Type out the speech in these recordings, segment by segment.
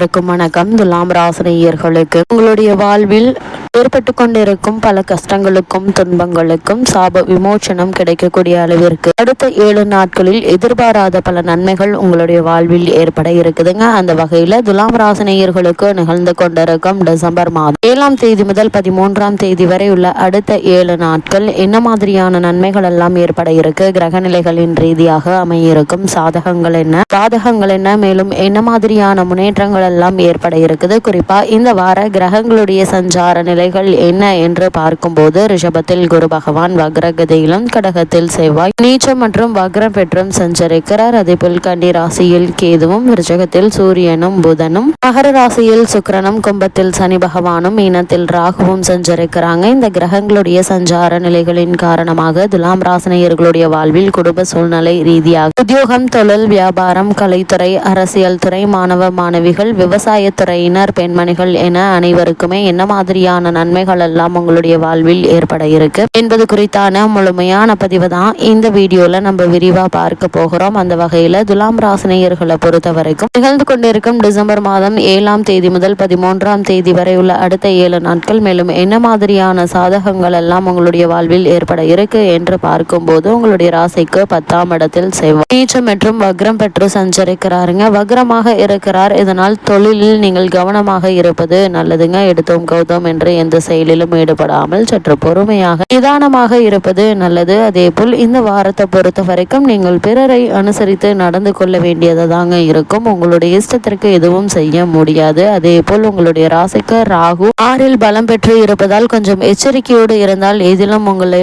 அனைவருக்கும் வணக்கம். துலாம் ராசினியர்களுக்கு உங்களுடைய வாழ்வில் ஏற்பட்டு கொண்டிருக்கும் பல கஷ்டங்களுக்கும் துன்பங்களுக்கும் சாப விமோச்சனம் கிடைக்கக்கூடிய அளவிற்கு அடுத்த ஏழு நாட்களில் எதிர்பாராத பல நன்மைகள் உங்களுடைய வாழ்வில் ஏற்பட இருக்குதுங்க. அந்த வகையில துலாம் ராசினியர்களுக்கு நிகழ்ந்து கொண்டிருக்கும் டிசம்பர் மாதம் ஏழாம் தேதி முதல் பதிமூன்றாம் தேதி வரை உள்ள அடுத்த ஏழு நாட்கள் என்ன மாதிரியான நன்மைகள் எல்லாம் ஏற்பட இருக்கு? கிரக நிலைகளின் ரீதியாக அமையிருக்கும் சாதகங்கள் என்ன? பாதகங்கள் என்ன? மேலும் என்ன மாதிரியான முன்னேற்றங்கள் எல்லாம் ஏற்பட இருக்குது? குறிப்பா இந்த வார கிரகங்களுடைய சஞ்சார நிலை நிலைகள் என்ன என்று பார்க்கும்போது ரிஷபத்தில் குரு பகவான் வக்ரகதியிலும் கடகத்தில் செவ்வாய் நீச்சம் மற்றும் வக்ரம் பெற்றும் சஞ்சரிக்கிறார். அதேபோல் கண்டி ராசியில் கேதுவும் ரிஷகத்தில் சூரியனும் புதனும் மகர ராசியில் சுக்கரனும் கும்பத்தில் சனி பகவானும் மீனத்தில் ராகுவும் சஞ்சரிக்கிறாங்க. இந்த கிரகங்களுடைய சஞ்சார நிலைகளின் காரணமாக துலாம் ராசினியர்களுடைய வாழ்வில் குடும்ப சூழ்நிலை ரீதியாக உத்தியோகம் தொழில் வியாபாரம் கலைத்துறை அரசியல் துறை மாணவ மாணவிகள் விவசாயத்துறையினர் பெண்மணிகள் என அனைவருக்குமே என்ன மாதிரியான நன்மைகள் எல்லாம் உங்களுடைய வாழ்வில் ஏற்பட இருக்கு. என்பது குறித்தான முழுமையான பதிவு தான் இந்த வீடியோல நம்ம விரிவா பார்க்க போகிறோம். அந்த வகையில துலாம் ராசினியர்களை பொறுத்த வரைக்கும் நிகழ்ந்து கொண்டிருக்கும் டிசம்பர் மாதம் ஏழாம் தேதி முதல் பதிமூன்றாம் தேதி வரை உள்ள அடுத்த ஏழு நாட்கள் மேலும் என்ன மாதிரியான சாதகங்கள் எல்லாம் உங்களுடைய வாழ்வில் ஏற்பட இருக்கு என்று பார்க்கும்போது உங்களுடைய ராசிக்கு பத்தாம் இடத்தில் செய்வோம் நீச்சம் மற்றும் வக்ரம் பெற்று சஞ்சரிக்கிறாருங்க. வக்ரமாக இருக்கிறார். இதனால் தொழிலில் நீங்கள் கவனமாக இருப்பது நல்லதுங்க. எடுத்தோம் கௌதம் என்று எந்த செயலிலும் ஈடுபடாமல் சற்று பொறுமையாக நிதானமாக இருப்பது நல்லது. அதே போல் இந்த வாரத்தை பொறுத்த வரைக்கும் நீங்கள் பிறரை அனுசரித்து நடந்து கொள்ள வேண்டியது தாங்க இருக்கும். உங்களுடைய இஷ்டத்திற்கு எதுவும் செய்ய முடியாது. அதே போல் உங்களுடைய ராசிக்கு ராகு ஆறில் பலம் பெற்று இருப்பதால் கொஞ்சம் எச்சரிக்கையோடு இருந்தால் எதிலும் உங்களை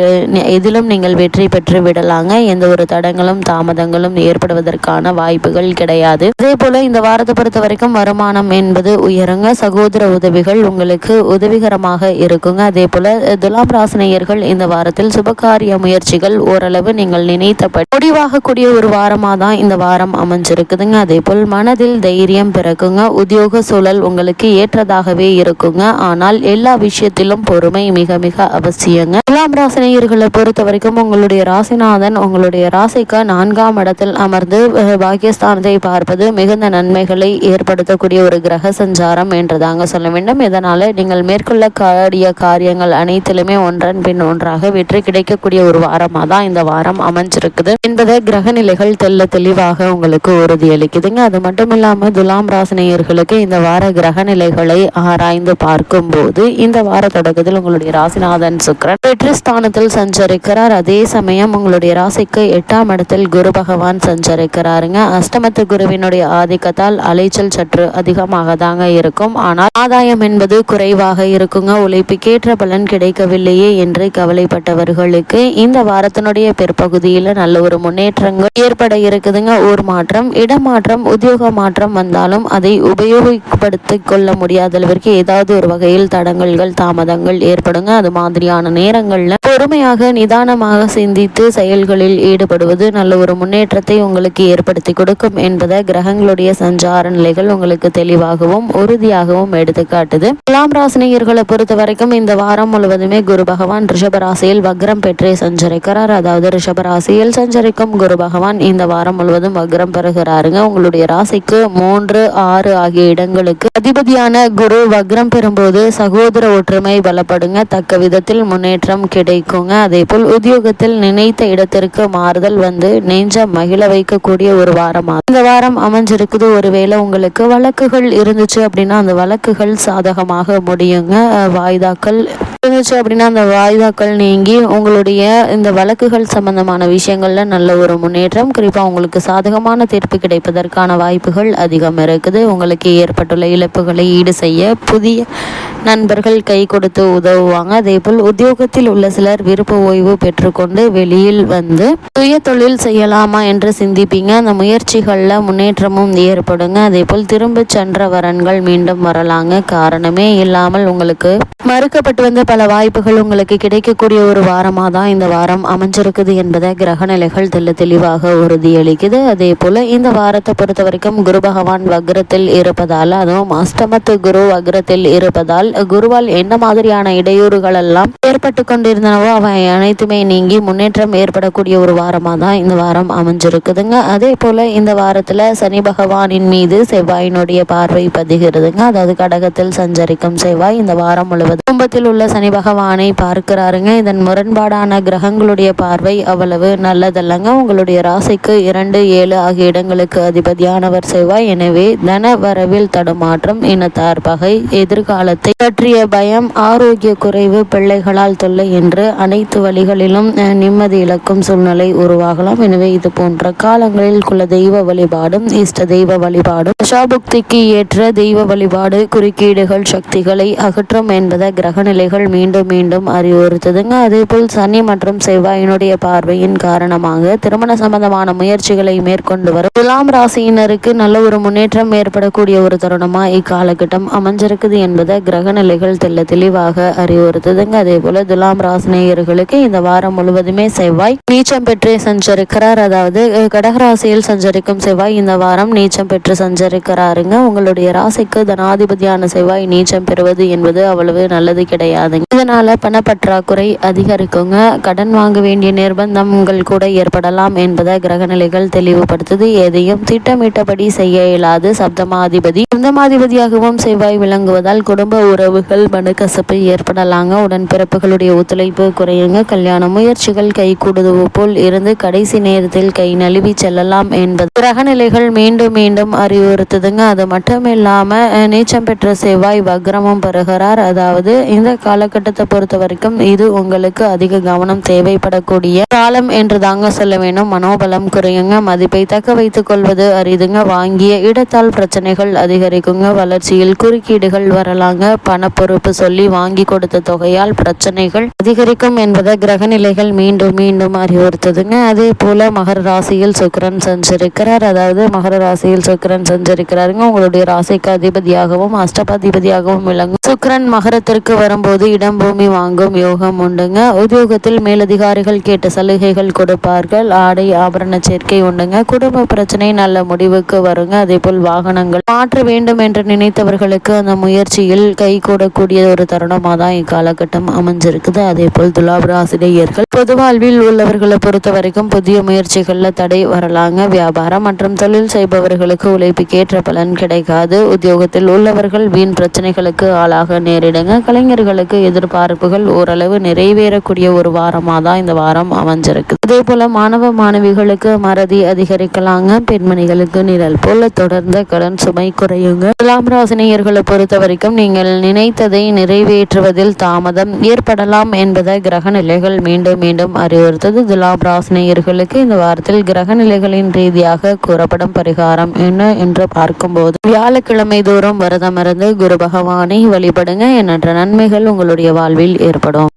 எதிலும் நீங்கள் வெற்றி பெற்று விடலாங்க. எந்த ஒரு தடங்களும் தாமதங்களும் ஏற்படுவதற்கான வாய்ப்புகள் கிடையாது. அதே போல இந்த வாரத்தை பொறுத்த வரைக்கும் வருமானம் என்பது உயருங்க. சகோதர உதவிகள் உங்களுக்கு உதவிகரமாக இருக்குங்க. அதே போல துலாம் ராசினியர்கள் இந்த வாரத்தில் சுபகாரிய முயற்சிகள் ஓரளவு நீங்கள் நினைத்தபடி முடிவாகக்கூடிய ஒரு வாரமாக தான் இந்த வாரம் அமைஞ்சிருக்குதுங்க. அதே போல் மனதில் தைரியம் பிறக்குங்க. உத்தியோக சூழல் உங்களுக்கு ஏற்றதாகவே இருக்குங்க. ஆனால் எல்லா விஷயத்திலும் பொறுமை மிக மிக அவசியங்க. துலாம் ராசினியர்களை பொறுத்த வரைக்கும் உங்களுடைய ராசிநாதன் உங்களுடைய ராசிக்கு நான்காம் இடத்தில் அமர்ந்து பாகிஸ்தானத்தை பார்ப்பது மிகுந்த நன்மைகளை ஏற்படுத்தக்கூடிய ஒரு கிரக சஞ்சாரம் என்றுதாங்க சொல்ல வேண்டும். இதனால நீங்கள் மேற்கொள்ள காடிய காரியங்கள் அனைத்திலுமே ஒன்றன் பின் ஒன்றாக வெற்றி கிடைக்கக்கூடிய ஒரு வாரமாக தான் இந்த வாரம் அமைஞ்சிருக்குது. என்பதை கிரக நிலைகள் தெல்ல தெளிவாக உங்களுக்கு உறுதியளிக்குதுங்க. அது மட்டும் இல்லாம துலாம் ராசினியர்களுக்கு இந்த வார கிரக நிலைகளை ஆராய்ந்து பார்க்கும் போது இந்த வார தொடக்கத்தில் உங்களுடைய ராசிநாதன் சுக்கரன் வெற்றி ஸ்தானத்தில் சஞ்சரிக்கிறார். அதே சமயம் உங்களுடைய ராசிக்கு எட்டாம் இடத்தில் குரு பகவான் சஞ்சரிக்கிறாருங்க. அஷ்டமத்து குருவினுடைய ஆதிக்கத்தால் அலைச்சல் சற்று அதிகமாக தாங்க இருக்கும். ஆனால் ஆதாயம் என்பது குறைவாக இருக்கும் இருக்குங்க உழைப்புக்கேற்ற பலன் கிடைக்கவில்லையே என்று கவலைப்பட்டவர்களுக்கு இந்த வாரத்தினுடைய பிற்பகுதியில் நல்ல ஒரு முன்னேற்றங்கள் ஏற்பட இருக்குதுங்க. ஊர் மாற்றம் இடமாற்றம் உத்தியோக மாற்றம் வந்தாலும் அதை உபயோகப்படுத்திக் கொள்ள முடியாத அளவிற்கு ஏதாவது ஒரு வகையில் தடங்கல்கள் தாமதங்கள் ஏற்படுங்க. அது மாதிரியான நேரங்கள்ல பொறுமையாக நிதானமாக சிந்தித்து செயல்களில் ஈடுபடுவது நல்ல ஒரு முன்னேற்றத்தை உங்களுக்கு ஏற்படுத்தி கொடுக்கும் என்பதை கிரகங்களுடைய சஞ்சார நிலைகள் உங்களுக்கு தெளிவாகவும் உறுதியாகவும் எடுத்துக்காட்டுது. துலாம் ராசினியர்களை பொறுத்த பொறுத்த வரைக்கும் இந்த வாரம் முழுவதுமே குரு பகவான் ரிஷபராசியில் வக்ரம் பெற்றே சஞ்சரிக்கிறார். அதாவது ரிஷபராசியில் சஞ்சரிக்கும் குரு பகவான் இந்த வாரம் முழுவதும் வக்ரம் பெறுகிறாருங்க. உங்களுடைய ராசிக்கு மூன்று ஆறு ஆகிய இடங்களுக்கு அதிபதியான குரு வக்ரம் பெறும்போது சகோதர ஒற்றுமை பலப்படுங்க. தக்க விதத்தில் முன்னேற்றம் கிடைக்குங்க. அதே போல் உத்தியோகத்தில் நினைத்த இடத்திற்கு மாறுதல் வந்து நெஞ்ச மகிழ வைக்கக்கூடிய ஒரு வாரமாக இந்த வாரம் அமைஞ்சிருக்குது. ஒருவேளை உங்களுக்கு வழக்குகள் இருந்துச்சு அப்படின்னா அந்த வழக்குகள் சாதகமாக முடியுங்க. வாய்தாக்கள். இருந்துச்சு அப்படின்னா அந்த வாய்தாக்கள் நீங்கி உங்களுடைய இந்த வழக்குகள் சம்பந்தமான விஷயங்கள்ல நல்ல ஒரு முன்னேற்றம் குறிப்பாக உங்களுக்கு சாதகமான தீர்ப்பு கிடைப்பதற்கான வாய்ப்புகள் அதிகம் இருக்குது. உங்களுக்கு ஏற்பட்டுள்ள இழப்புகளை ஈடு செய்ய புதிய நண்பர்கள் கை கொடுத்து உதவுவாங்க. அதே போல் உத்தியோகத்தில் உள்ள சிலர் விருப்ப ஓய்வு பெற்றுக்கொண்டு வெளியில் வந்து சுய தொழில் செய்யலாமா என்று சிந்திப்பீங்க. அந்த முயற்சிகளில் முன்னேற்றமும் ஏற்படுங்க. அதே போல் திரும்ப சென்ற வரன்கள் மீண்டும் வரலாங்க. காரணமே இல்லாமல் உங்களுக்கு மறுக்கப்பட்டு வந்த பல வாய்ப்புகள் உங்களுக்கு கிடைக்கக்கூடிய ஒரு வாரமாக தான் இந்த வாரம் அமைஞ்சிருக்குது என்பதை கிரகநிலைகள் தெல்ல தெளிவாக உறுதியளிக்குது. அதே போல் இந்த வாரத்தை பொறுத்த வரைக்கும் குரு பகவான் வக்ரத்தில் இருப்பதால் அதுவும் அஷ்டமத்து குரு வக்ரத்தில் இருப்பதால் குருவால் என்ன மாதிரியான இடையூறுகள் எல்லாம் ஏற்பட்டு கொண்டிருந்தனவோ அவை அனைத்துமே நீங்கி முன்னேற்றம் ஏற்படக்கூடிய ஒரு வாரமாக தான் இந்த வாரம் அமைஞ்சிருக்குதுங்க. அதே போல் இந்த வாரத்தில் சனி பகவானின் மீது செவ்வாயினுடைய பார்வை பதிகிறதுங்க. அதாவது கடகத்தில் சஞ்சரிக்கும் செவ்வாய் இந்த வாரம் முழுவதும் கும்பத்தில் உள்ள சனி பகவானை பார்க்கிறாருங்க. இதன் முரண்பாடான கிரகங்களுடைய பார்வை அவ்வளவு நல்லதல்லங்க. உங்களுடைய ராசிக்கு இரண்டு ஏழு ஆகிய இடங்களுக்கு அதிபதியானவர் செவ்வாய். எனவே தன வரவில் தடுமாற்றம் இனத்தார் பகை எதிர்காலத்தை பற்றிய பயம் ஆரோக்கிய குறைவு பிள்ளைகளால் தொல்லை என்று அனைத்து வழிகளிலும் நிம்மதி இழக்கும் சூழ்நிலை உருவாகலாம். எனவே இது போன்ற காலங்களில் குல தெய்வ வழிபாடும் இஷ்ட தெய்வ வழிபாடும் தசாபுக்திக்கு ஏற்ற தெய்வ வழிபாடு குறுக்கீடுகள் சக்திகளை அகற்றும் என்பதை கிரகநிலைகள் மீண்டும் மீண்டும் அறிவுறுத்துதுங்க. அதேபோல் சனி மற்றும் செவ்வாயினுடைய பார்வையின் காரணமாக திருமண சம்பந்தமான முயற்சிகளை மேற்கொண்டு வரும். துலாம் ராசியினருக்கு நல்ல ஒரு முன்னேற்றம் ஏற்படக்கூடிய ஒரு தருணமா இக்காலகட்டம் அமைஞ்சிருக்குது என்பதை கிரக நிலைகள் தெல்ல தெளிவாக அறிவுறுத்துதுங்க. அதே போல துலாம் ராசினியர்களுக்கு இந்த வாரம் முழுவதுமே செவ்வாய் நீச்சம் பெற்று சஞ்சரிக்கிறார். அதாவது கடகராசியில் சஞ்சரிக்கும் செவ்வாய் இந்த வாரம் நீச்சம் பெற்று சஞ்சரிக்கிறாருங்க. உங்களுடைய ராசிக்கு தனாதிபதியான செவ்வாய் நீச்சம் பெறுவது என்பது அவ்வளவு நல்லது கிடையாதுங்க. இதனால பணப்பற்றாக்குறை அதிகரிக்குங்க. கடன் வாங்க வேண்டிய நிர்பந்தம் உங்கள் கூட ஏற்படலாம் என்பதை கிரகநிலைகள் தெளிவுபடுத்துது. எதையும் திட்டமிட்டபடி செய்ய இயலாது சப்தமாதிபதி. சப்தமாதிபதியாகவும் செவ்வாய் விளங்குவதால் குடும்ப உறவுகள் மனுக்கசப்பு ஏற்படலாங்க. உடன்பிறப்புகளுடைய ஒத்துழைப்பு குறையுங்க. கல்யாண முயற்சிகள் கை கூடுதவு போல் இருந்து கடைசி நேரத்தில் கை நழுவி செல்லலாம் என்பது கிரகநிலைகள் மீண்டும் மீண்டும் அறிவுறுத்துதுங்க. அது மட்டும் இல்லாம நீச்சம் பெற்ற செவ்வாய் வக்ரமும் பெறுகிறார். அதாவது இந்த காலகட்டத்தை பொறுத்த வரைக்கும் இது உங்களுக்கு அதிக கவனம் தேவைப்படக்கூடிய காலம் என்று தாங்க சொல்ல வேணும் மனோபலம் குறையுங்க மதிப்பை தக்க வைத்துக் கொள்வது அரிதுங்க. வாங்கிய இடத்தால் பிரச்சனைகள் அதிகரிக்குங்க வளர்ச்சியில் குறுக்கீடுகள் வரலாங்க. பண பொறுப்பு சொல்லி வாங்கி கொடுத்த தொகையால் பிரச்சனைகள் அதிகரிக்கும் என்பதை கிரகநிலைகள் மீண்டும் மீண்டும் அறிவுறுத்துதுங்க. அதே போல மகர ராசியில் சுக்கரன் சஞ்சரிக்கிறார். அதாவது மகர ராசியில் சுக்கரன் சஞ்சரிக்கிறாருங்க. உங்களுடைய ராசிக்கு அதிபதியாகவும் அஷ்டபாதிபதியாகவும் விளங்கும். சுக்கரன் மகரத்திற்கு வரும்போது இடம் பூமி வாங்கும் யோகம் உண்டுங்க. உத்தியோகத்தில் மேலதிகாரிகள் கேட்ட சலுகைகள் கொடுப்பார்கள். ஆடை ஆபரண சேர்க்கை உண்டுங்க. குடும்ப பிரச்சனை நல்ல முடிவுக்கு வருங்க. அதே போல் வாகனங்கள். மாற்ற வேண்டும் என்று நினைத்தவர்களுக்கு அந்த முயற்சியில் கை கூடக்கூடிய ஒரு தருணமாக தான் இக்காலகட்டம் அமைஞ்சிருக்குது. அதே போல் துலாபிராசிரியர்கள் பொது வாழ்வில் உள்ளவர்களை பொறுத்த வரைக்கும் புதிய முயற்சிகளில் தடை வரலாங்க. வியாபாரம் மற்றும் தொழில் செய்பவர்களுக்கு உழைப்புக்கேற்ற பலன் கிடைக்காது. உத்தியோகத்தில் உள்ளவர்கள் வீண் பிரச்சனைகளுக்கு ஆளாக நேரிடுங்க. கலைஞர்களுக்கு எதிர்பார்ப்புகள் ஓரளவு நிறைவேறக்கூடிய ஒரு வாரமாக தான் இந்த வாரம் அமைஞ்சிருக்கு அதே போல மாணவ மாணவிகளுக்கு மறதி அதிகரிக்கலாங்க. பெண்மணிகளுக்கு நிழல் போல தொடர்ந்த கடன் சுமை குறையுங்க. துலாம் ராசினியர்களை பொறுத்த வரைக்கும் நீங்கள் நினைத்ததை நிறைவேற்றுவதில் தாமதம் ஏற்படலாம் என்பதை கிரக நிலைகள் மீண்டும் மீண்டும் அறிவுறுத்தது. துலாம் ராசினியர்களுக்கு இந்த வாரத்தில் கிரக நிலைகளின் ரீதியாக கூறப்படும் பரிகாரம் என்ன என்று பார்க்கும்போது வியாழக்கிழமை தோறும் விரதமிருந்து குரு பகவானை வழிபடுங்க. போன்ற நன்மைகள் உங்களுடைய வாழ்வில் ஏற்படும்.